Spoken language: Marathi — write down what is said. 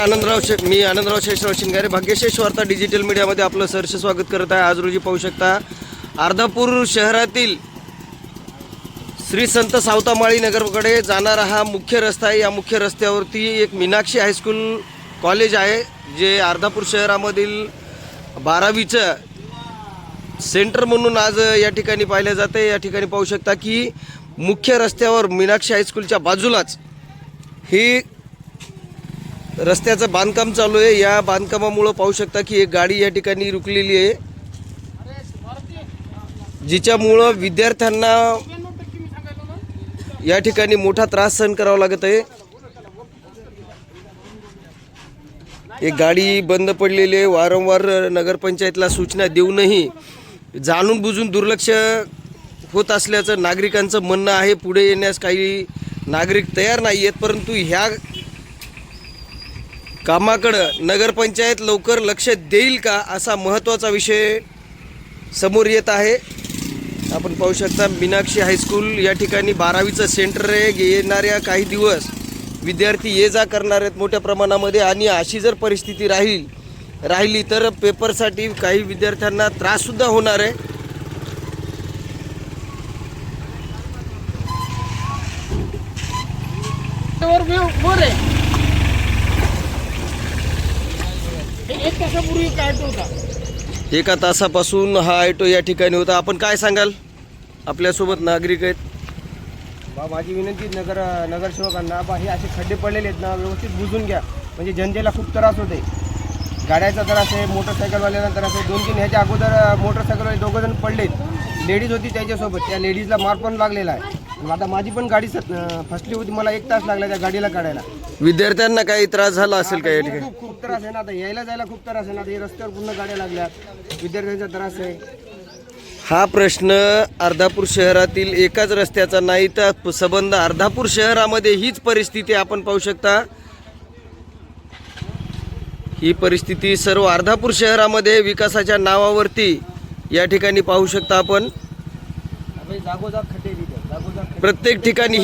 आनंदराव शे मी आनंदराव शेषराव शिंगारे भाग्यशेष वार्ता डिजिटल मीडियामध्ये आपलं सहर्ष स्वागत करत आहे. आज रोजी पाहू शकता अर्धापूर शहरातील श्री संत सावतामाळी नगरकडे जाणारा हा मुख्य रस्ता आहे. या मुख्य रस्त्यावरती एक मीनाक्षी हायस्कूल कॉलेज आहे जे अर्धापूर शहरामधील बारावीचं सेंटर म्हणून आज या ठिकाणी पाहिलं जाते या ठिकाणी पाहू शकता की मुख्य रस्त्यावर मीनाक्षी हायस्कूलच्या बाजूलाच ही रस्त्याचं बांधकाम चालू आहे. या बांधकामामुळं पाहू शकता की एक गाडी या ठिकाणी रुकलेली आहे. जिच्यामुळं विद्यार्थ्यांना या ठिकाणी मोठा त्रास सहन करावा लागत आहे. एक गाडी बंद पडलेली आहे. वारंवार नगरपंचायतला सूचना देऊनही जाणून बुजून दुर्लक्ष होत असल्याचं नागरिकांचं म्हणणं आहे. पुढे येण्यास काही नागरिक तयार नाही आहेत परंतु ह्या कामाकडं नगरपंचायत लवकर लक्ष देईल का असा महत्त्वाचा विषय समोर येत आहे. आपण पाहू शकता मीनाक्षी हायस्कूल या ठिकाणी बारावीचं सेंटर आहे. येणाऱ्या काही दिवस विद्यार्थी ये जा करणार आहेत मोठ्या प्रमाणामध्ये आणि अशी जर परिस्थिती राहील राहिली तर पेपरसाठी काही विद्यार्थ्यांना त्राससुद्धा होणार आहे. वर आहे हे एक तासापूर्वी काय होता. एका तासापासून हा ऑटो या ठिकाणी होता. आपण काय सांगाल? आपल्यासोबत नागरिक आहेत. बा माझी विनंती नगर नगरसेवकांना बा हे असे खड्डे पडलेले आहेत ना व्यवस्थित बुजून घ्या. म्हणजे जनतेला खूप त्रास होते गाड्याचा त्रास आहे मोटरसायकलवाल्यांना त्रास आहे. दोन तीन ह्याच्या अगोदर मोटरसायकलवाले दोघं जण पडलेत. लेडीज होती त्याच्यासोबत. त्या लेडीजला मार पण लागलेला आहे. आता माझी पण गाडी सत- अं, फसली होती. मला एक तास लागला त्या गाडीला काढायला. विद्यार्थ्यांना काही त्रास झाला असेल का या ठिकाणी? खूप खूप त्रास आहे ना. आता यायला जायला खूप त्रास आहे ना. आता हे रस्त्यावर पूर्ण गाड्या लागल्यात विद्यार्थ्यांचा त्रास आहे. हा प्रश्न अर्धापूर शहरातील एकाच रस्त्याचा नाही तर संबंध अर्धापूर शहरामध्ये हीच परिस्थिती आपण पाहू शकता. ही परिस्थिती सर्व अर्धापूर शहरामध्ये विकासाच्या नावावरती या ठिकाणी पाहू शकता आपण. म्हणजे जागोजाग खड्डे तिथे जागोजाग प्रत्येक ठिकाणी